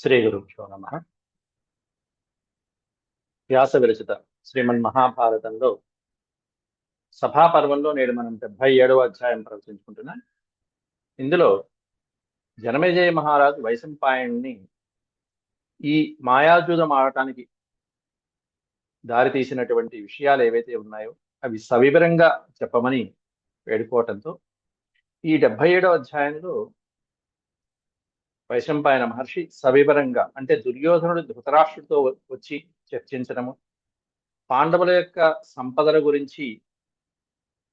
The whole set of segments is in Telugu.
శ్రీ గురుభ్యో నమ. వ్యాస విరచిత శ్రీమన్ మహాభారతంలో సభాపర్వంలో నేడు మనం డెబ్బై ఏడవ అధ్యాయం ప్రవచించుకుంటున్నాం. ఇందులో జనమేజయ మహారాజు వైశంపాయణ్ణి ఈ మాయాజూదం ఆడటానికి దారి తీసినటువంటి విషయాలు ఏవైతే ఉన్నాయో అవి సవివరంగా చెప్పమని వేడుకోవటంతో ఈ డెబ్బై ఏడవ అధ్యాయంలో వైశంపాయన మహర్షి సవివరంగా అంటే దుర్యోధనుడు ధృతరాష్ట్రుడితో వచ్చి చర్చించడము. పాండవుల యొక్క సంపదల గురించి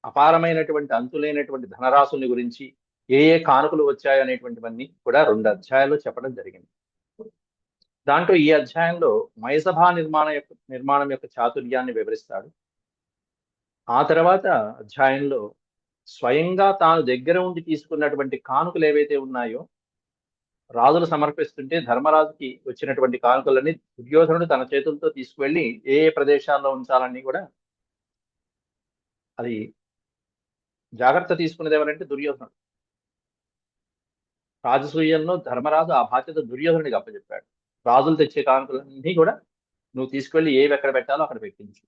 అపారమైనటువంటి అంతులైనటువంటి ధనరాశుల్ని గురించి ఏ ఏ కానుకలు వచ్చాయనేటువంటివన్నీ కూడా రెండు అధ్యాయాలు చెప్పడం జరిగింది. దాంట్లో ఈ అధ్యాయంలో మయసభా నిర్మాణ యొక్క నిర్మాణం యొక్క చాతుర్యాన్ని వివరిస్తాడు. ఆ తర్వాత అధ్యాయంలో స్వయంగా తాను దగ్గర ఉండి తీసుకున్నటువంటి కానుకలు ఏవైతే ఉన్నాయో రాజులు సమర్పిస్తుంటే ధర్మరాజుకి వచ్చినటువంటి కానుకలన్నీ దుర్యోధనుడు తన చేతులతో తీసుకువెళ్ళి ఏ ఏ ప్రదేశాల్లో ఉంచాలని కూడా అది జాగ్రత్త తీసుకునేది ఎవరంటే దుర్యోధనుడు. రాజసూయంలో ధర్మరాజు ఆ బాధ్యత దుర్యోధనుడికి అప్పచెప్పాడు. రాజులు తెచ్చే కానుకలన్నీ కూడా నువ్వు తీసుకువెళ్ళి ఏవి ఎక్కడ పెట్టాలో అక్కడ పెట్టించు.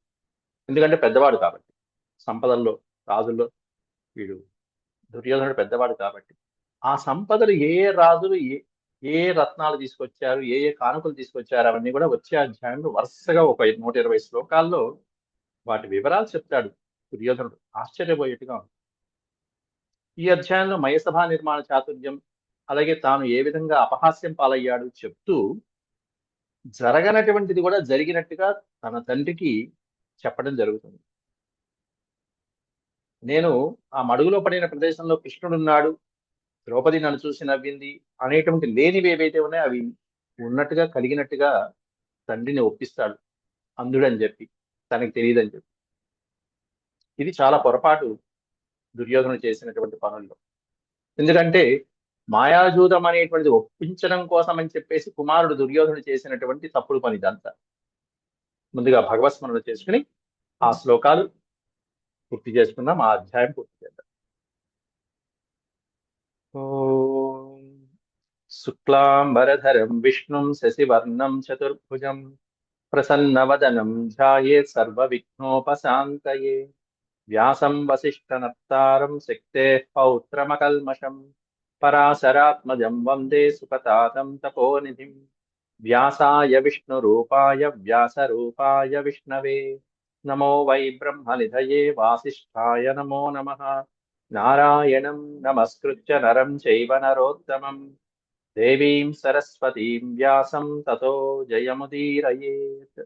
ఎందుకంటే పెద్దవాడు కాబట్టి. సంపదల్లో రాజుల్లో వీడు దుర్యోధనుడు పెద్దవాడు కాబట్టి. ఆ సంపదలు ఏ ఏ రాజులు ఏ ఏ రత్నాలు తీసుకొచ్చారు ఏ ఏ కానుకలు తీసుకొచ్చారు అవన్నీ కూడా వచ్చే అధ్యాయంలో వరుసగా ఒక నూట ఇరవై శ్లోకాల్లో వాటి వివరాలు చెప్తాడు దుర్యోధనుడు. ఆశ్చర్యపోయేట్టుగా ఉంది. ఈ అధ్యాయంలో మయసభా నిర్మాణ చాతుర్యం అలాగే తాను ఏ విధంగా అపహాస్యం పాలయ్యాడు చెప్తూ జరగనటువంటిది కూడా జరిగినట్టుగా తన తండ్రికి చెప్పడం జరుగుతుంది. నేను ఆ మడుగులో పడిన ప్రదేశంలో కృష్ణుడున్నాడు ద్రౌపది నన్ను చూసి నవ్వింది. అనేటువంటి లేనివి ఏవైతే ఉన్నాయో అవి ఉన్నట్టుగా కలిగినట్టుగా తండ్రిని ఒప్పిస్తాడు. అందుడని చెప్పి తనకి తెలియదని చెప్పి. ఇది చాలా పొరపాటు దుర్యోధన చేసినటువంటి పనుల్లో. ఎందుకంటే మాయాజూతం అనేటువంటిది ఒప్పించడం కోసం అని చెప్పేసి కుమారుడు దుర్యోధనుడు చేసినటువంటి తప్పుడు పని ఇదంతా. ముందుగా భగవత్స్మరణ చేసుకుని ఆ శ్లోకాలు పూర్తి చేసుకుందాం. ఆ అధ్యాయం పూర్తి చేద్దాం. शुक्लाम्बरधरं, विष्णुं शशिवर्णं, चतुर्भुजं, प्रसन्नवदनं ध्याये सर्वविघ्नोपशान्तये। व्यासं, वसिष्ठनप्तारं शक्तेः पौत्रमकल्मषं, पराशरात्मजं वंदे सुपतातं तपोनिधिं। व्यासाय विष्णुरूपाय, व्यासरूपाय विष्णवे। नमो वै ब्रह्मनिधये वासिष्ठाय नमो नमः। నారాయణం నమస్కృత్య నరం చైవ నరోత్తమం దేవీం సరస్వతీం వ్యాసం తతో జయముదీరయేత్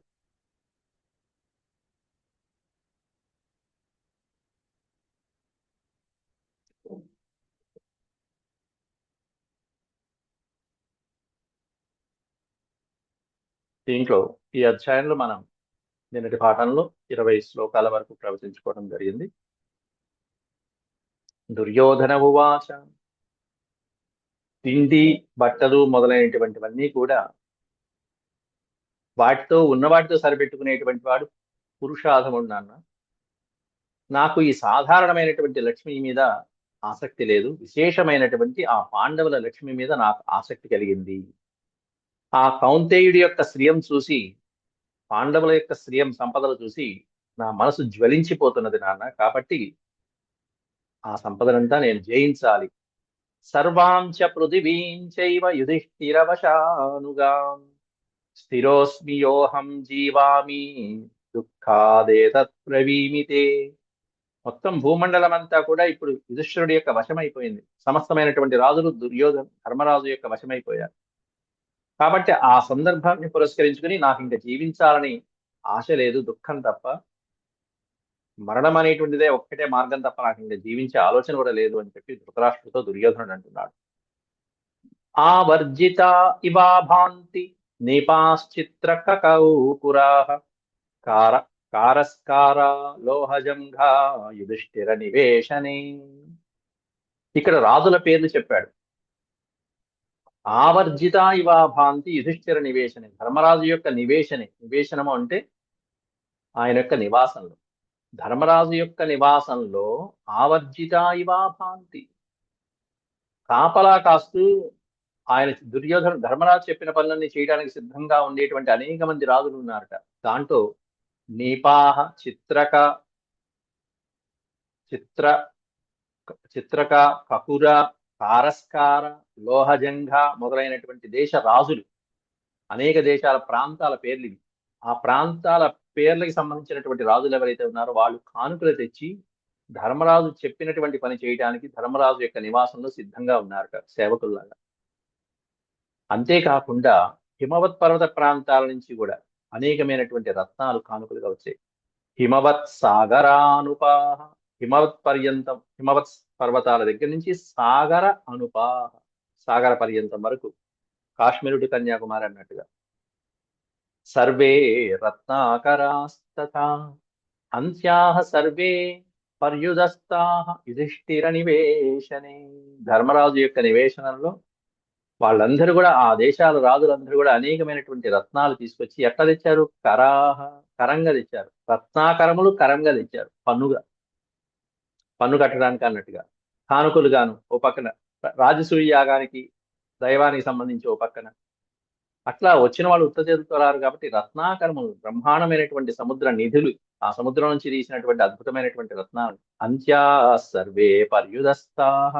దీంట్లో ఈ అధ్యాయంలో మనం నిన్నటి పాఠంలో ఇరవై శ్లోకాల వరకు ప్రవచించుకోవడం జరిగింది. దుర్యోధన ఉవాచ. తిండి బట్టలు మొదలైనటువంటివన్నీ కూడా వాటితో ఉన్న వాటితో సరిపెట్టుకునేటువంటి వాడు పురుషాధముడు నాన్న. నాకు ఈ సాధారణమైనటువంటి లక్ష్మి మీద ఆసక్తి లేదు. విశేషమైనటువంటి ఆ పాండవుల లక్ష్మి మీద నాకు ఆసక్తి కలిగింది. ఆ కౌంతేయుడి యొక్క శ్రియం చూసి పాండవుల యొక్క శ్రియం సంపదలు చూసి నా మనసు జ్వలించిపోతున్నది నాన్న. కాబట్టి ఆ సంపదనంతా నేను జయించాలి. సర్వాంశ పృథివీం చైవ యుధిష్ఠిరవశానుగా. స్థిరోస్మి యోహం జీవామి దుఃఖాదేతత్ ప్రవీమితే. మొత్తం భూమండలం అంతా కూడా ఇప్పుడు యుధిష్ఠిరుడి యొక్క వశమైపోయింది. సమస్తమైనటువంటి రాజులు దుర్యోధన ధర్మరాజు యొక్క వశమైపోయారు. కాబట్టి ఆ సందర్భాన్ని పురస్కరించుకుని నాకు ఇంకా జీవించాలని ఆశ లేదు దుఃఖం తప్ప. మరణం అనేటువంటిదే ఒక్కటే మార్గం తప్ప నాకు జీవించే ఆలోచన కూడా లేదు అని చెప్పి ధృతరాష్ట్రుడితో దుర్యోధనుడు అంటున్నాడు. ఆ వర్జిత ఇవా భాంతి కార కారస్కార లోహజంఘా యుధిష్ఠిర నివేశనే. ఇక్కడ రాజుల పేర్లు చెప్పాడు. ఆవర్జిత ఇవాభాంతి యుధిష్ఠిర నివేశనే. ధర్మరాజు యొక్క నివేశనే. నివేశనము అంటే ఆయన యొక్క నివాసంలో. ధర్మరాజు యొక్క నివాసంలో ఆవర్జిత ఇవా భాంతి. కాపలా కాస్తూ ఆయన దుర్యోధన ధర్మరాజు చెప్పిన పనులన్నీ చేయడానికి సిద్ధంగా ఉండేటువంటి అనేక మంది రాజులు ఉన్నారట. దాంట్లో నీపాహ చిత్రక చిత్ర చిత్రక కకుర కారస్కార లోహజంఘ మొదలైనటువంటి దేశ రాజులు అనేక దేశాల ప్రాంతాల పేర్లు ఇవి. ఆ ప్రాంతాల పేర్లకి సంబంధించినటువంటి రాజులు ఎవరైతే ఉన్నారో వాళ్ళు కానుకలు తెచ్చి ధర్మరాజు చెప్పినటువంటి పని చేయడానికి ధర్మరాజు యొక్క నివాసంలో సిద్ధంగా ఉన్నారట సేవకుల్లాగా. అంతేకాకుండా హిమవత్ పర్వత ప్రాంతాల నుంచి కూడా అనేకమైనటువంటి రత్నాలు కానుకలుగా వచ్చాయి. హిమవత్ సాగరానుపాహ హిమవత్ పర్యంతం హిమవత్ పర్వతాల దగ్గర నుంచి సాగర అనుపాహ సాగర పర్యంతం వరకు కాశ్మీరుడు కన్యాకుమారి అన్నట్టుగా. సర్వే రత్నాకరాస్తథా. అంత్యాహ సర్వే పర్యుదస్తాహ యుధిష్ఠిర నివేశనే. ధర్మరాజు యొక్క నివేశనంలో వాళ్ళందరూ కూడా ఆ దేశాల రాజులందరూ కూడా అనేకమైనటువంటి రత్నాలు తీసుకొచ్చి ఎట్లా తెచ్చారు? కరాహ కరంగా తెచ్చారు. రత్నాకరములు కరంగా తెచ్చారు. పన్నుగా. పన్ను కట్టడానికి అన్నట్టుగా. కానుకలు గాను ఓ పక్కన. రాజసూయ యాగానికి దైవానికి సంబంధించి ఓ పక్కన. అట్లా వచ్చిన వాళ్ళు ఉత్త చేతులతో రారు కాబట్టి రత్నాకరములు బ్రహ్మాండమైనటువంటి సముద్ర నిధులు ఆ సముద్రం నుంచి తీసినటువంటి అద్భుతమైనటువంటి రత్నాలు. అంత్యా సర్వే పర్యుదస్తాహ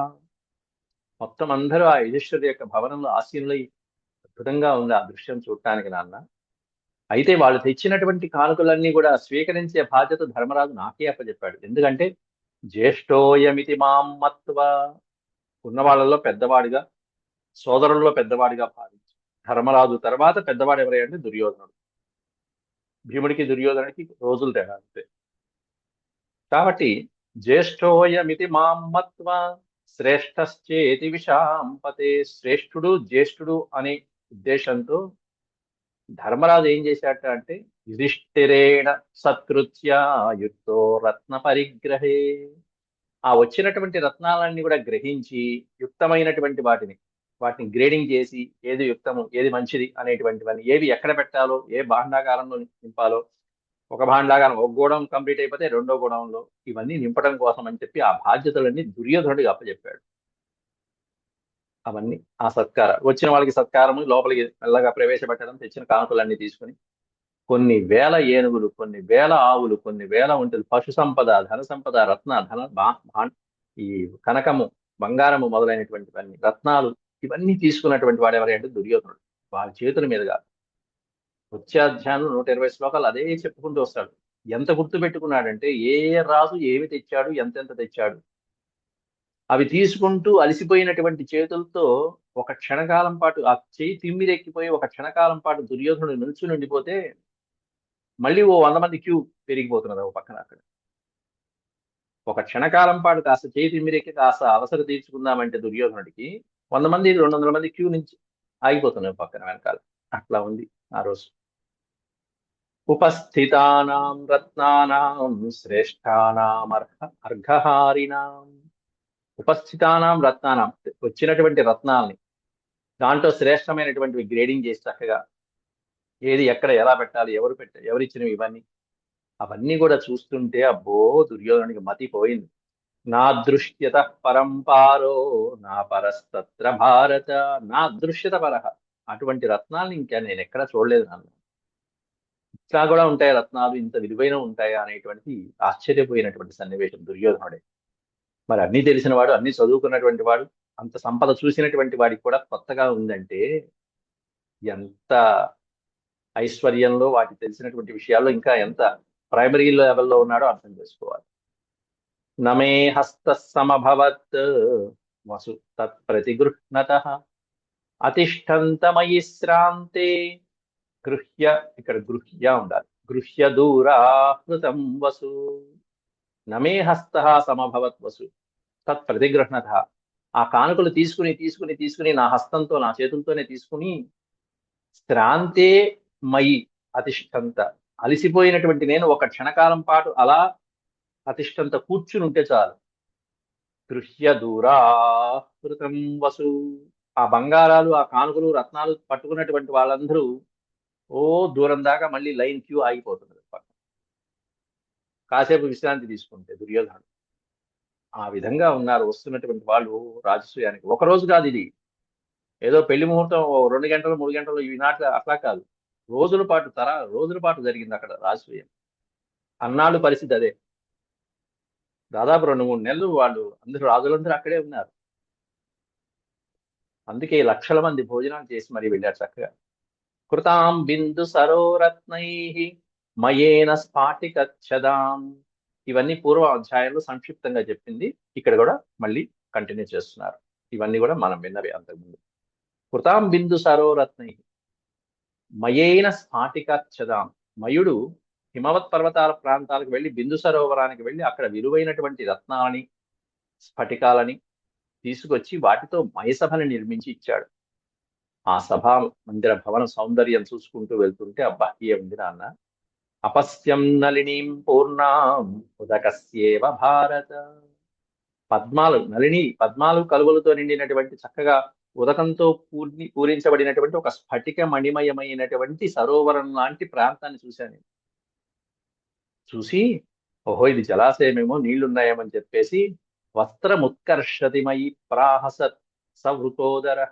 మొత్తం అందరూ ఆ యుధిష్ఠుడి యొక్క భవనంలో ఆశీనులై అద్భుతంగా ఉంది ఆ దృశ్యం చూడటానికి నాన్న. అయితే వాళ్ళు తెచ్చినటువంటి కానుకలన్నీ కూడా స్వీకరించే బాధ్యత ధర్మరాజు నాకే అప్పచెప్పాడు. ఎందుకంటే జ్యేష్ఠోయమితి మాం మత్వ. ఉన్న వాళ్ళలో పెద్దవాడిగా సోదరుల్లో పెద్దవాడిగా భావించి ధర్మరాజు తర్వాత పెద్దవాడు ఎవరై అంటే దుర్యోధనుడు. భీముడికి దుర్యోధనుడికి రోజులు తేడా అంతే. కాబట్టి జ్యేష్ఠోయమితి మాం మత్వ శ్రేష్టశ్చేతి విషాంపతే శ్రేష్ఠుడు జ్యేష్ఠుడు అనే ఉద్దేశంతో ధర్మరాజు ఏం చేశాట అంటే యుధిష్ఠిరేణ సత్కృత్యాయుక్తో రత్న పరిగ్రహే. ఆ వచ్చినటువంటి రత్నాలన్నీ కూడా గ్రహించి యుక్తమైనటువంటి వాటిని వాటిని గ్రేడింగ్ చేసి ఏది యుక్తము ఏది మంచిది అనేటువంటివన్నీ ఏవి ఎక్కడ పెట్టాలో ఏ భాండాగారంలో నింపాలో ఒక భాండాగారం ఒక గోడం కంప్లీట్ అయిపోతే రెండో గోడంలో ఇవన్నీ నింపడం కోసం అని చెప్పి ఆ బాధ్యతలన్నీ దుర్యోధనుడికి అప్పచెప్పాడు. అవన్నీ ఆ సత్కార వచ్చిన వాళ్ళకి సత్కారము లోపలికి మెల్లగా ప్రవేశపెట్టడం తెచ్చిన కానుకలన్నీ తీసుకుని కొన్ని వేల ఏనుగులు కొన్ని వేల ఆవులు కొన్ని వేల ఒంటెలు పశు సంపద ధన సంపద రత్న ధన ఈ కనకము బంగారము మొదలైనటువంటివన్నీ రత్నాలు ఇవన్నీ తీసుకున్నటువంటి వాడు ఎవరంటే అంటే దుర్యోధనుడు. వాళ్ళ చేతుల మీదుగా వచ్చే అధ్యాయంలో నూట ఇరవై శ్లోకాలు అదే చెప్పుకుంటూ వస్తాడు. ఎంత గుర్తు పెట్టుకున్నాడంటే ఏ రాజు ఏమి తెచ్చాడు ఎంతెంత తెచ్చాడు? అవి తీసుకుంటూ అలసిపోయినటువంటి చేతులతో ఒక క్షణకాలం పాటు ఆ చేయి తిమ్మిరెక్కిపోయి ఒక క్షణకాలం పాటు దుర్యోధనుడు నిల్చుని ఉండిపోతే మళ్ళీ ఓ వంద మంది క్యూ పెరిగిపోతున్నది ఓ పక్కన అక్కడ. ఒక క్షణకాలం పాటు కాస్త చేయి తిమ్మిరెక్కి కాస్త అవసరం తీర్చుకుందామంటే దుర్యోధనుడికి వంద మంది రెండు వందల మంది క్యూ నుంచి ఆగిపోతున్నాయి పక్కన వెనకాల. అట్లా ఉంది ఆ రోజు. ఉపస్థితానాం రత్నానాం శ్రేష్టానాం అర్హ అర్ఘహారినాం ఉపస్థితానాం రత్నానాం. వచ్చినటువంటి రత్నాల్ని దాంట్లో శ్రేష్టమైనటువంటివి గ్రేడింగ్ చేసి చక్కగా ఏది ఎక్కడ ఎలా పెట్టాలి ఎవరు పెట్ట ఎవరిచ్చినవి ఇవన్నీ అవన్నీ కూడా చూస్తుంటే అబ్బో దుర్యోధనుడికి మతి పోయింది. నా దృశ్యత పరంపారో నా పరస్తత్ర భారత నా దృశ్యత పరహ అటువంటి రత్నాలను ఇంకా నేను ఎక్కడ చూడలేదు నాన్న. ఇట్లా కూడా ఉంటాయి రత్నాలు ఇంత విలువైన ఉంటాయా అనేటువంటి ఆశ్చర్యపోయినటువంటి సన్నివేశం దుర్యోధనుడే. మరి అన్ని తెలిసిన వాడు అన్ని చదువుకున్నటువంటి వాడు అంత సంపద చూసినటువంటి వాడికి కూడా కొత్తగా ఉందంటే ఎంత ఐశ్వర్యంలో వాటికి తెలిసినటువంటి విషయాల్లో ఇంకా ఎంత ప్రైమరీ లెవెల్లో ఉన్నాడో అర్థం చేసుకోవాలి. నమే హస్త సమభవత్ వసు తత్ ప్రతిగృహ్ణత అతిష్టంతమయి శ్రాంతే గృహ్య ఇక్కడ గృహ్య ఉండాలి. గృహ్య దూరాహృతం వసు। నమే హస్త సమభవత్ వసు। తత్ ప్రతిగృహ్ణత। ఆ కానుకలు తీసుకుని తీసుకుని తీసుకుని నా హస్తంతో నా చేతులతోనే తీసుకుని శ్రాంతే మయి అతిష్టంత అలిసిపోయినటువంటి నేను ఒక క్షణకాలం పాటు అలా అతిష్టంత కూర్చుని ఉంటే చాలు. దృశ్య దూరాహృతం వసు. ఆ బంగారాలు ఆ కానుకలు రత్నాలు పట్టుకున్నటువంటి వాళ్ళందరూ ఓ దూరం దాకా మళ్ళీ లైన్ క్యూ ఆగిపోతున్నారు. కాసేపు విశ్రాంతి తీసుకుంటే దుర్యోధనుడు. ఆ విధంగా ఉన్నారు వస్తున్నటువంటి వాళ్ళు రాజసూయానికి. ఒక రోజు కాదు ఇది. ఏదో పెళ్ళి ముహూర్తం ఓ రెండు గంటలు మూడు గంటలు ఈనాటి అట్లా కాదు. రోజుల పాటు తర రోజుల పాటు జరిగింది అక్కడ రాజసూయం. అన్నాళ్ళు పరిస్థితి అదే. దాదాపు రెండు మూడు నెలలు వాళ్ళు అందరూ రాజులందరూ అక్కడే ఉన్నారు. అందుకే లక్షల మంది భోజనాలు చేసి మరీ వెళ్ళారు చక్కగా. కృతాం బిందు సరోరత్నై మయేన స్ఫాటికచ్చదాం ఇవన్నీ పూర్వ అధ్యాయంలో సంక్షిప్తంగా చెప్పింది. ఇక్కడ కూడా మళ్ళీ కంటిన్యూ చేస్తున్నారు. ఇవన్నీ కూడా మనం విన్నవి అంతకుముందు. కృతాం బిందు సరోరత్నై మయేన స్ఫాటికచ్చదాం మయుడు హిమవత్ పర్వతాల ప్రాంతాలకు వెళ్ళి బిందు సరోవరానికి వెళ్ళి అక్కడ విలువైనటువంటి రత్నాలని స్ఫటికాలని తీసుకొచ్చి వాటితో మయసభని నిర్మించి ఇచ్చాడు. ఆ సభా మందిర భవన సౌందర్యం చూసుకుంటూ వెళ్తుంటే అబ్బా ఏముంది నాన్న? అపస్యం నలినీం పూర్ణాం ఉదకస్యేవ భారత. పద్మాలు నలిని పద్మాలు కలువలతో నిండినటువంటి చక్కగా ఉదకంతో పూర్ణి పూరించబడినటువంటి ఒక స్ఫటిక మణిమయమైనటువంటి సరోవరం లాంటి ప్రాంతాన్ని చూశాను చూసి ఓహో ఇది జలాశయమేమో నీళ్ళున్నాయేమని చెప్పేసి వస్త్రముత్కర్షతిమయి ప్రాహస సవృతోదర.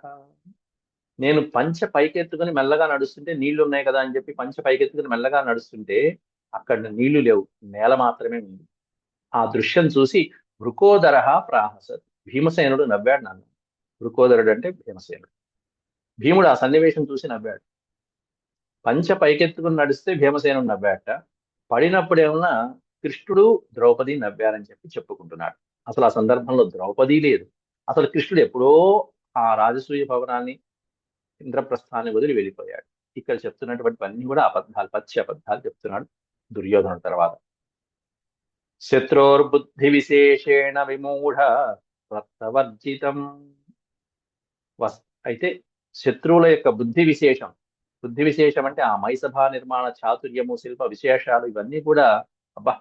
నేను పంచ పైకెత్తుకుని మెల్లగా నడుస్తుంటే నీళ్ళు ఉన్నాయి కదా అని చెప్పి పంచ పైకెత్తుకుని మెల్లగా నడుస్తుంటే అక్కడ నీళ్ళు లేవు నేల మాత్రమే ఉంది. ఆ దృశ్యం చూసి వృకోదర ప్రాహసత్ భీమసేనుడు నవ్వాడు నన్ను. వృకోదరుడు అంటే భీమసేనుడు. భీముడు ఆ సన్నివేశం చూసి నవ్వాడు. పంచ పైకెత్తుకుని నడిస్తే భీమసేనుడు నవ్వాట పడినప్పుడు ఏమన్నా కృష్ణుడు ద్రౌపది నవ్వారని చెప్పి చెప్పుకుంటున్నాడు. అసలు ఆ సందర్భంలో ద్రౌపది లేదు. అసలు కృష్ణుడు ఎప్పుడో ఆ రాజసూయ భవనాన్ని ఇంద్రప్రస్థాన్ని వదిలి వెళ్ళిపోయాడు. ఇక్కడ చెప్తున్నటువంటివన్నీ కూడా అబద్ధాలు పచ్చి అబద్ధాలు చెప్తున్నాడు దుర్యోధనుడు తర్వాత. శత్రోర్బుద్ధి విశేషేణ విమూఢ రక్తవర్జితం. వస్ అయితే శత్రువుల యొక్క బుద్ధి విశేషం బుద్ధి విశేషం అంటే ఆ మైసభ నిర్మాణ చాతుర్యము శిల్ప విశేషాలు ఇవన్నీ కూడా అబ్బా!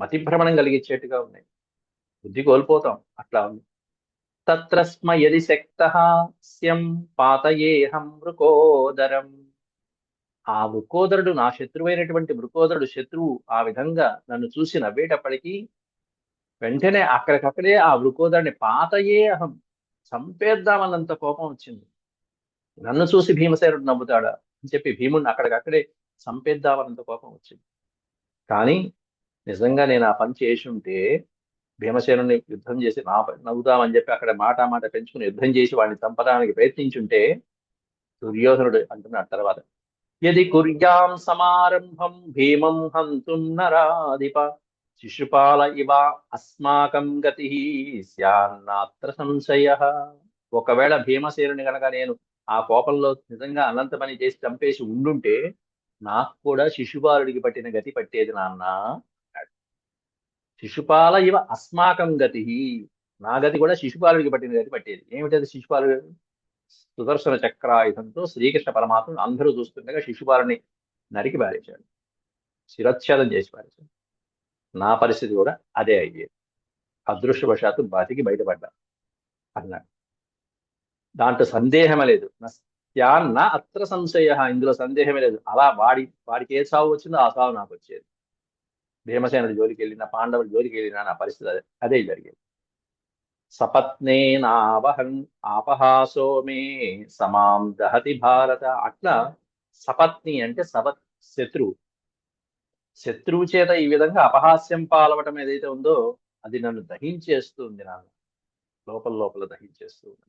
మతిభ్రమణం కలిగించేట్టుగా ఉన్నాయి. బుద్ధి కోల్పోతాం. అట్లా ఉంది. తత్రస్మ యది శక్త స్యం పాతయేహం వృకోదరం ఆ మృకోదరుడు నా శత్రువైనటువంటి మృకోదరుడు శత్రువు ఆ విధంగా నన్ను చూసి నవ్వేటప్పటికీ వెంటనే అక్కడికక్కడే ఆ వృకోదరుని పాతయే అహం చంపేద్దామన్నంత కోపం వచ్చింది. నన్ను చూసి భీమసేనుడు నవ్వుతాడా అని చెప్పి భీముడిని అక్కడికక్కడే చంపేద్దామనంత కోపం వచ్చింది. కానీ నిజంగా నేను ఆ పని చేసి ఉంటే భీమసేనుని యుద్ధం చేసి నా నవ్వుతామని చెప్పి అక్కడ మాట మాట పెంచుకుని యుద్ధం చేసి వాడిని చంపడానికి ప్రయత్నించుంటే దుర్యోధనుడు అంటున్నాడు తర్వాత యది కుర్యాం సమారంభం భీమం హంతుం నరాధిప శిశుపాల ఇవ అస్మాకం గతి స్యాన్నాత్ర సంశయ. ఒకవేళ భీమసేనుని గనక నేను ఆ కోపంలో నిజంగా అనంత పని చేసి చంపేసి ఉండుంటే నాకు కూడా శిశుపాలుడికి పట్టిన గతి పట్టేది నాన్న. శిశుపాల ఇవ అస్మాకం గతి. నా గతి కూడా శిశుపాలుడికి పట్టిన గతి పట్టేది. ఏమిటది శిశుపాలుడు సుదర్శన చక్రాయుధంతో శ్రీకృష్ణ పరమాత్మను అందరూ చూస్తుండగా శిశుపాలుని నరికి పారేశాడు. శిరచ్ఛేదం చేసి పారేశాడు. నా పరిస్థితి కూడా అదే అయ్యేది. అదృష్టవశాత్తు బతికి బయటపడ్డా అన్నాడు. దాంట్లో సందేహమే లేదు. నస్యాన్న అత్ర సంశయ ఇందులో సందేహమే లేదు. అలా వాడి వాడికి ఏ సావు వచ్చిందో ఆ సావు నాకు వచ్చేది. భీమసేనుడు జోలికి వెళ్ళిన పాండవుడి జోలికి వెళ్ళినా నా పరిస్థితి అదే అదే జరిగేది. సపత్నే నావహన్ ఆపహాసో మే సమాం దహతి భారత అట్లా సపత్ని అంటే సపత్ శత్రువు శత్రువు చేత ఈ విధంగా అపహాస్యం పాలవటం ఏదైతే ఉందో అది నన్ను దహించేస్తుంది నాన్న లోపల లోపల దహించేస్తూ ఉంది.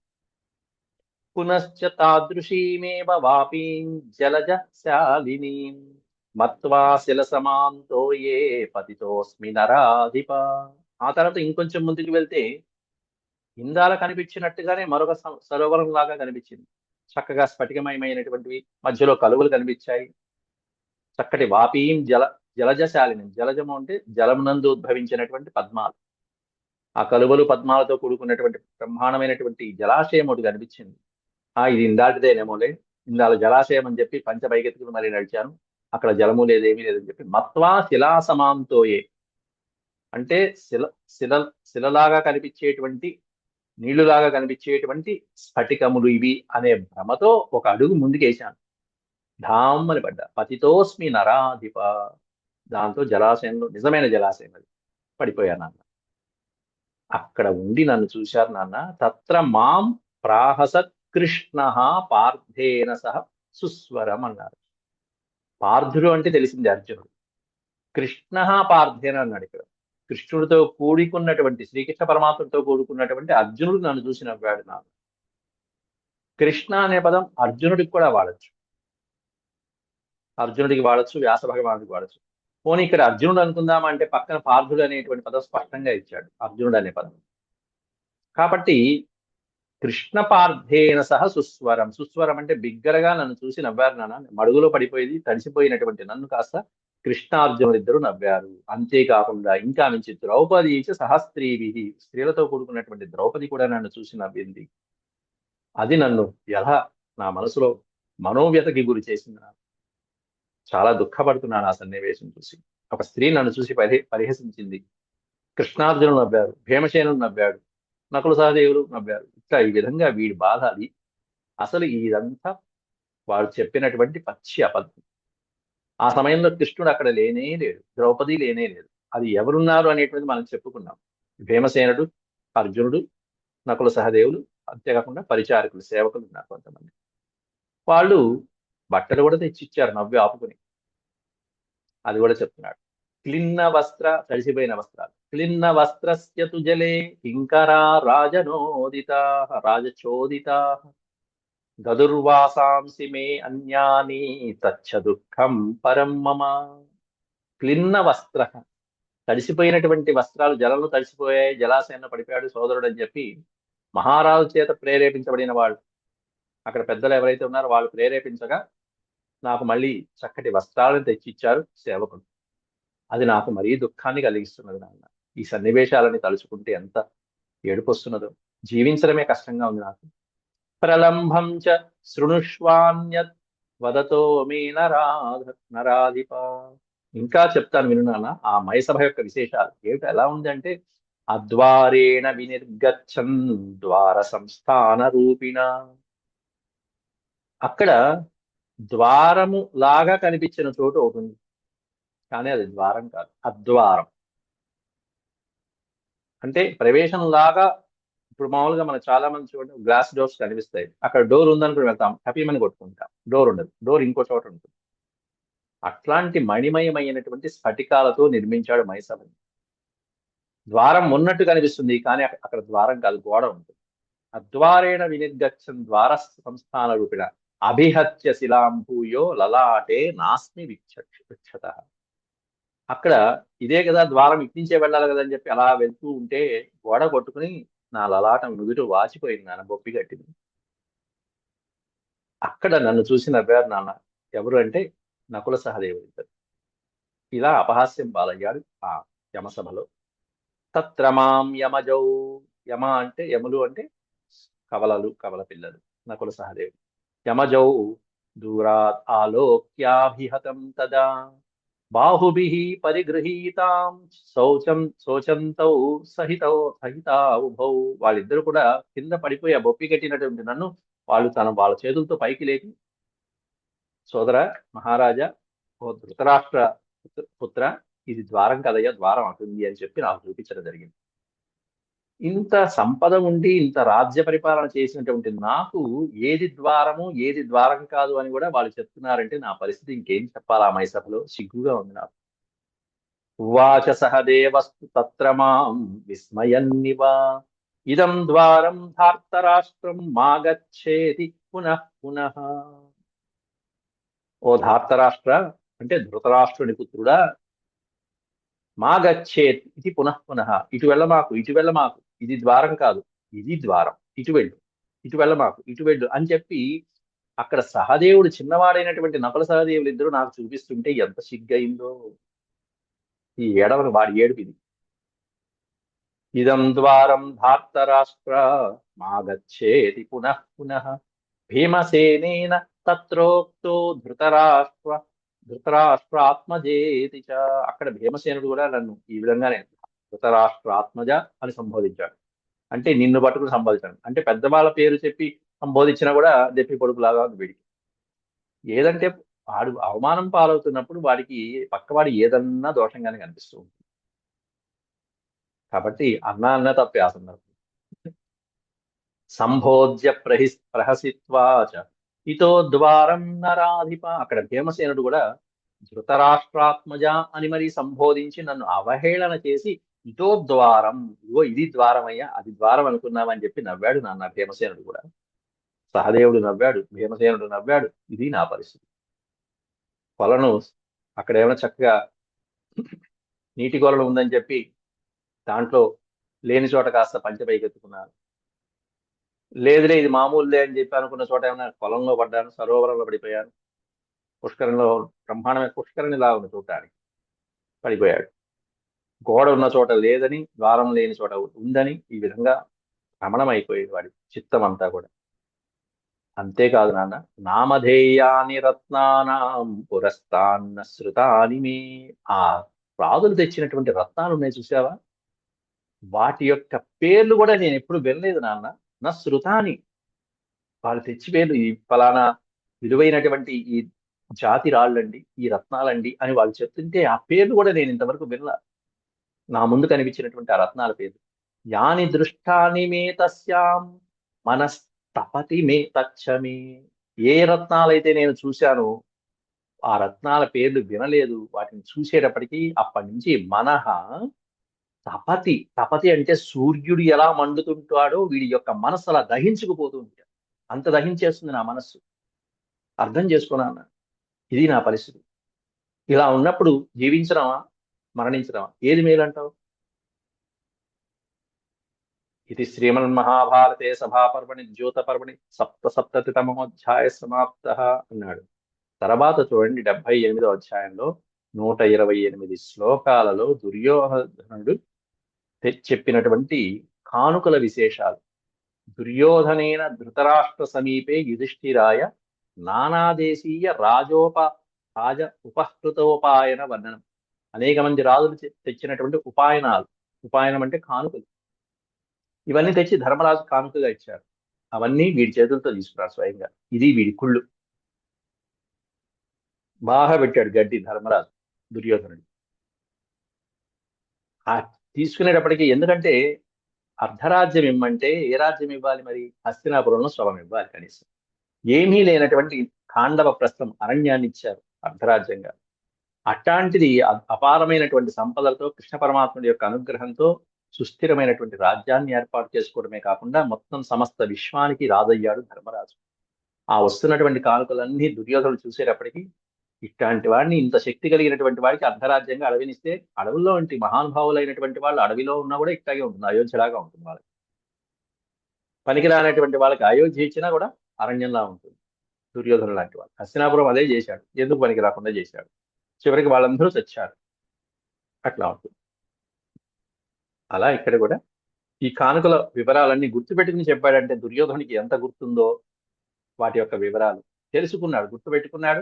పునశ్చ తాదృశీమేవ వాపీం జలజ శాలినీం మత్వా శిలసమాంతో ఏ పతితోస్మి నరాధిప ఆ తర్వాత ఇంకొంచెం ముందుకు వెళ్తే ఇందాల కనిపించినట్టుగానే మరొక స- సరోవరం లాగా కనిపించింది. చక్కగా స్ఫటికమయమైనటువంటివి మధ్యలో కలువలు కనిపించాయి. చక్కటి వాపీం జల జలజశాలిని జలజము అంటే జలమునందు ఉద్భవించినటువంటి పద్మాలు. ఆ కలువలు పద్మాలతో కూడుకున్నటువంటి బ్రహ్మాండమైనటువంటి జలాశయం ఒకటి కనిపించింది. ఇది ఇందాటిదేనేమోలే. ఇందాల జలాశయం అని చెప్పి పంచ పైకెత్తుకుని మరి నడిచాను అక్కడ జలము లేదు ఏమీ లేదని చెప్పి. మత్వా శిలాసమాంతోయే. అంటే శిల శిల శిలలాగా కనిపించేటువంటి నీళ్ళులాగా కనిపించేటువంటి స్ఫటికములు ఇవి అనే భ్రమతో ఒక అడుగు ముందుకేశాను. ధామ్మని పడ్డా. పతితోస్మి నరాధిప. దాంతో జలాశయంలో నిజమైన జలాశయం అది. పడిపోయాను నాన్న. అక్కడ ఉండి నన్ను చూశారు నాన్న. తత్ర మాం ప్రాహసత్ కృష్ణ పార్థేన సహ సుస్వరం అన్నారు పార్థుడు అంటే తెలిసింది అర్జునుడు. కృష్ణ పార్థేన అన్నాడు ఇక్కడ. కృష్ణుడితో కూడుకున్నటువంటి శ్రీకృష్ణ పరమాత్మతో కూడుకున్నటువంటి అర్జునుడు నన్ను చూసి నవ్వాడు నాకు కృష్ణ అనే పదం అర్జునుడికి కూడా వాడచ్చు. అర్జునుడికి వాడచ్చు వ్యాస భగవానుడికి వాడచ్చు. పోనీ ఇక్కడ అర్జునుడు అనుకుందామా అంటే పక్కన పార్థుడు అనేటువంటి పదం స్పష్టంగా ఇచ్చాడు అర్జునుడు అనే పదం. కాబట్టి కృష్ణ పార్థేన సహ సుస్వరం. సుస్వరం అంటే బిగ్గరగా నన్ను చూసి నవ్వారు నాన్న. మడుగులో పడిపోయింది తడిసిపోయినటువంటి నన్ను కాస్త కృష్ణార్జునులు ఇద్దరు నవ్వారు. అంతేకాకుండా ఇంకా మించి ద్రౌపది సహస్త్రీవి స్త్రీలతో కూడుకున్నటువంటి ద్రౌపది కూడా నన్ను చూసి నవ్వింది. అది నన్ను ఎలా నా మనసులో మనోవ్యతకి గురి చేసింది నాకు చాలా దుఃఖపడుతున్నాను ఆ సన్నివేశం చూసి. ఒక స్త్రీ నన్ను చూసి పరి పరిహసించింది. కృష్ణార్జునులు నవ్వారు భీమసేనుడు నవ్వాడు నకుల సహదేవులు నవ్వారు. ఇట్లా ఈ విధంగా వీడి బాధ అది అసలు ఇదంతా వాడు చెప్పినటువంటి పచ్చి అబద్ధం. ఆ సమయంలో కృష్ణుడు అక్కడ లేనే లేడు. ద్రౌపది లేనే లేదు. అది ఎవరున్నారు అనేటువంటిది మనం చెప్పుకున్నాం. భీమసేనుడు అర్జునుడు నకుల సహదేవులు అంతేకాకుండా పరిచారకులు సేవకులు ఉన్నారు కొంతమంది. వాళ్ళు బట్టలు కూడా తెచ్చిచ్చారు నవ్వి ఆపుకుని. అది కూడా చెప్తున్నాడు. క్లిన్న వస్త్ర తడిసిపోయిన వస్త్రాలు. క్లిన్న వస్త్రస్యతు జలే కింకరా రాజనోదిత రాజచోదిత. గదుర్వాసాంసి మే అన్యాని తచ్చ దుఃఖం పరం మమ. క్లిన్న వస్త్ర తడిసిపోయినటువంటి వస్త్రాలు జలంలో తడిసిపోయాయి జలాశయంలో పడిపోయాడు సోదరుడు అని చెప్పి మహారాజు చేత ప్రేరేపించబడిన వాళ్ళు. అక్కడ పెద్దలు ఎవరైతే ఉన్నారో వాళ్ళు ప్రేరేపించగా నాకు మళ్ళీ చక్కటి వస్త్రాలను తెచ్చిచ్చారు సేవకుడు. అది నాకు మరీ దుఃఖాన్ని కలిగిస్తున్నది నాన్న. ఈ సన్నివేశాలని తలుచుకుంటే ఎంత ఏడుపు వస్తున్నదో జీవించడమే కష్టంగా ఉంది నాకు. ప్రలంభం చ శృణుష్వాన్యత్ వదతో మీ నరాధ నరాధిప. ఇంకా చెప్తాను వినున్నాన నాన్న ఆ మయసభ యొక్క విశేషాలు. ఏమిటి? ఎలా ఉంది అంటే అద్వారేణ వినిర్గచ్చన్ ద్వార సంస్థాన రూపిణ. అక్కడ ద్వారము లాగా కనిపించిన చోటు అవుతుంది కానీ అది ద్వారం కాదు అద్వారం. అంటే ప్రవేశం లాగా ఇప్పుడు మామూలుగా మనం చాలా మంది చూడండి గ్లాస్ డోర్స్ కనిపిస్తాయి. అక్కడ డోర్ ఉందనుకుని వెళ్తాం హ్యాపీమని కొట్టుకుంటాం. డోర్ ఉండదు డోర్ ఇంకో చోట ఉంటుంది. అట్లాంటి మణిమయమైనటువంటి స్ఫటికాలతో నిర్మించాడు మైసభని ద్వారం ఉన్నట్టు కనిపిస్తుంది కానీ అక్కడ ద్వారం కాదు గోడ ఉంటుంది. అద్వారేణ వినిర్గచ్చన్ ద్వార సంస్థాన రూపిణ. అభిహత్య శిలాంభూయో లలాటే నాస్మి విచ్చత అక్కడ ఇదే కదా ద్వారం ఇట్టించే వెళ్ళాలి కదా అని చెప్పి అలా వెళ్తూ ఉంటే గోడ కొట్టుకుని నా లలాటం నుదురు వాచిపోయింది నాన్న బొప్పి కట్టింది. అక్కడ నన్ను చూసి నవ్వారు నాన్న ఎవరు అంటే నకుల సహదేవుడు ఇద్దరు. ఇలా అపహాస్యం బాలయ్యాడు ఆ యమసభలో. తత్రమాం యమజౌ యమ అంటే యములు అంటే కవలలు కవల పిల్లలు నకుల సహదేవుడు. యమజౌ దూరాత్ ఆలోక్యాభిహతం తదా. బాహుభి పరిగృహీతాం శౌచం శోచంతౌ సహితౌ సహిత ఉభౌ. వాళ్ళిద్దరూ కూడా కింద పడిపోయి ఆ బొప్పి కట్టినటువంటి నన్ను వాళ్ళు తన వాళ్ళ చేతులతో పైకి లేపి సోదర మహారాజా ఓ ధృతరాష్ట్ర పుత్ర ఇది ద్వారం కదయ్యా ద్వారం అటుంది అని చెప్పి నాకు చూపించడం జరిగింది. ఇంత సంపద ఉండి ఇంత రాజ్య పరిపాలన చేసినటువంటి నాకు ఏది ద్వారము ఏది ద్వారం కాదు అని కూడా వాళ్ళు చెప్తున్నారంటే నా పరిస్థితి ఇంకేం చెప్పాలా మైసభలో? సిగ్గుగా ఉంది నాకు. ఉవాచ సహదేవస్తు తత్రమాం విస్మయన్నివా. ఇదం ద్వారం ధార్తరాష్ట్రం మాగచ్చేది పునః పునః. ఓ ధార్తరాష్ట్ర అంటే ధృతరాష్ట్రుని పుత్రుడా మా గచ్చేత్ ఇది పునః పునః. ఇటు వెళ్ళమాకు ఇటు వెళ్ళమాకు. ఇది ద్వారం కాదు. ఇది ద్వారం. ఇటు వెళ్ళు. ఇటు వెళ్ళమాకు ఇటు వెళ్ళు అని చెప్పి అక్కడ సహదేవుడు చిన్నవాడైనటువంటి నకుల సహదేవులు ఇద్దరు నాకు చూపిస్తుంటే ఎంత సిగ్గయిందో. ఈ ఏడవను వాడి ఏడుపిది. ఇదం ద్వారం ధార్తరాష్ట్ర మాగచ్చేది పునః పునః. భీమసేనేన తత్రోక్తో ధృతరాష్ట్ర ధృతరాష్ట్రాత్మజేతి చ. అక్కడ భీమసేనుడు కూడా నన్ను ఈ విధంగానే ధృతరాష్ట్రాత్మజ అని సంబోధించాడు. అంటే నిన్ను పట్టుకుని సంబోధించాడు. అంటే పెద్దవాళ్ళ పేరు చెప్పి సంబోధించినా కూడా దెప్పి పొడుపులాగా ఉంది వీడికి. ఏదంటే వాడు అవమానం పాలవుతున్నప్పుడు వాడికి పక్కవాడి ఏదన్నా దోషంగానే కనిపిస్తూ ఉంటుంది. కాబట్టి అన్న అన్న తప్పే ఆ సందర్భం సంబోధ్య ప్రహి ప్రహసిత్వాచ ఇతో ద్వారం నరాధిప అక్కడ భీమసేనుడు కూడా ధృతరాష్ట్రాత్మజ అని మరి సంబోధించి నన్ను అవహేళన చేసి ఇదో ద్వారం ఇగో ఇది ద్వారమయ్యా అది ద్వారం అనుకున్నామని చెప్పి నవ్వాడు నాన్న భీమసేనుడు కూడా. సహదేవుడు నవ్వాడు భీమసేనుడు నవ్వాడు ఇది నా పరిస్థితి. కొలను అక్కడ ఏమైనా చక్కగా నీటి కొలను ఉందని చెప్పి దాంట్లో లేని చోట కాస్త పంచపైకెత్తుకున్నాను. లేదులే ఇది మామూలుదే అని చెప్పి అనుకున్న చోట ఏమైనా పొలంలో పడ్డాను సరోవరంలో పడిపోయాను. పుష్కరంలో బ్రహ్మాండమైన పుష్కరణి ఉన్న చూడటానికి పడిపోయాడు. గోడ ఉన్న చోట లేదని ద్వారం లేని చోట ఉందని ఈ విధంగా రమణమైపోయేది వాడి చిత్తం అంతా కూడా. అంతేకాదు నాన్న నామధేయాని రత్నానాం పురస్తాన్న శృతాని మే. ఆ రాజులు తెచ్చినటువంటి రత్నాలు ఉన్నాయి చూసావా వాటి యొక్క పేర్లు కూడా నేను ఎప్పుడు వినలేదు నాన్న. నా శృతాని వాళ్ళు తెచ్చి ఈ ఫలానా విలువైనటువంటి ఈ జాతి రాళ్ళండి ఈ రత్నాలండి అని వాళ్ళు చెప్తుంటే ఆ పేర్లు కూడా నేను ఇంతవరకు వినలా. నా ముందు కనిపించినటువంటి ఆ రత్నాల పేర్లు. యాని దృష్టాని మే తస్యాం మనస్తపతి మే తచ్చమే. ఏ రత్నాలైతే నేను చూశానో ఆ రత్నాల పేర్లు వినలేదు. వాటిని చూసేటప్పటికీ అప్పటి నుంచి మనహ తపతి తపతి అంటే సూర్యుడు ఎలా మండుతుంటాడో వీడి యొక్క మనసు అలా దహించుకుపోతూ ఉంటాడు. అంత దహించేస్తుంది నా మనస్సు. అర్థం చేసుకున్నాను ఇది నా పరిస్థితి. ఇలా ఉన్నప్పుడు జీవించడమా? మరణించడమా? ఏది మేలంటావు? ఇది శ్రీమన్మహాభారతే సభాపర్వణి జ్యోతపర్వణి సప్త సప్తతితమోధ్యాయ సమాప్త అన్నాడు. తర్వాత చూడండి డెబ్బై ఎనిమిదో అధ్యాయంలో నూట ఇరవై ఎనిమిది శ్లోకాలలో దుర్యోధనుడు చెప్పినటువంటి కానుకల విశేషాలు. దుర్యోధనేన ధృతరాష్ట్ర సమీపే యుధిష్ఠిరాయ నానాదేశీయ రాజోప రాజ ఉపహృతోపాయన వర్ణనం. అనేక మంది రాజులు తెచ్చినటువంటి ఉపాయనాలు. ఉపాయనం అంటే కానుకలు. ఇవన్నీ తెచ్చి ధర్మరాజు కానుకగా ఇచ్చారు. అవన్నీ వీడి చేతులతో తీసుకున్నారు స్వయంగా. ఇది వీడి కుళ్ళు. బాగా పెట్టాడు గడ్డి ధర్మరాజు దుర్యోధనుడు. తీసుకునేటప్పటికీ ఎందుకంటే అర్ధరాజ్యం ఇమ్మంటే ఏ రాజ్యం ఇవ్వాలి మరి? హస్తినాపురంలో స్వభం ఇవ్వాలి కనీసం. ఏమీ లేనటువంటి ఖాండవ ప్రస్థం అరణ్యాన్ని ఇచ్చారు అర్ధరాజ్యంగా. అట్లాంటిది అపారమైనటువంటి సంపదలతో కృష్ణ పరమాత్ముడి యొక్క అనుగ్రహంతో సుస్థిరమైనటువంటి రాజ్యాన్ని ఏర్పాటు చేసుకోవడమే కాకుండా మొత్తం సమస్త విశ్వానికి రాజయ్యాడు ధర్మరాజు. ఆ వస్తున్నటువంటి కానుకలన్నీ దుర్యోధనులు చూసేటప్పటికీ ఇట్లాంటి వాడిని ఇంత శక్తి కలిగినటువంటి వాడికి అర్ధరాజ్యంగా అడవినిస్తే అడవుల్లో వంటి మహానుభావులైనటువంటి వాళ్ళు అడవిలో ఉన్నా కూడా ఇట్లాగే ఉంటుంది అయోధ్యలాగా ఉంటుంది వాళ్ళకి. పనికిరానటువంటి వాళ్ళకి అయోధ్య ఇచ్చినా కూడా అరణ్యంలా ఉంటుంది దుర్యోధన లాంటి వాళ్ళు. హస్తినాపురం అదే చేశాడు ఎందుకు పనికి రాకుండా చేశాడు? చివరికి వాళ్ళందరూ చచ్చారు. అట్లా ఉంటుంది. అలా ఇక్కడ కూడా ఈ కానుకల వివరాలన్నీ గుర్తుపెట్టుకుని చెప్పాడంటే దుర్యోధనికి ఎంత గుర్తుందో వాటి యొక్క వివరాలు. తెలుసుకున్నాడు గుర్తుపెట్టుకున్నాడు.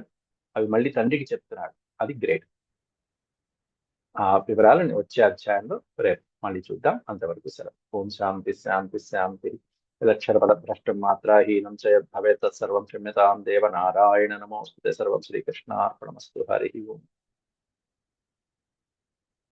అవి మళ్ళీ తండ్రికి చెప్తున్నాడు. అది గ్రేట్. ఆ వివరాలను వచ్చే అధ్యాయంలో రేపు మళ్ళీ చూద్దాం. అంతవరకు సెలవు. ఓం శాంతి శాంతి శాంతి. యదక్షరపద భ్రష్టం మాత్రాహీనం చ భవేత్ సర్వం క్షమ్యతాం. దేవ నారాయణ నమోస్తుతే సర్వం శ్రీకృష్ణార్పణమస్తు. హరి ఓం.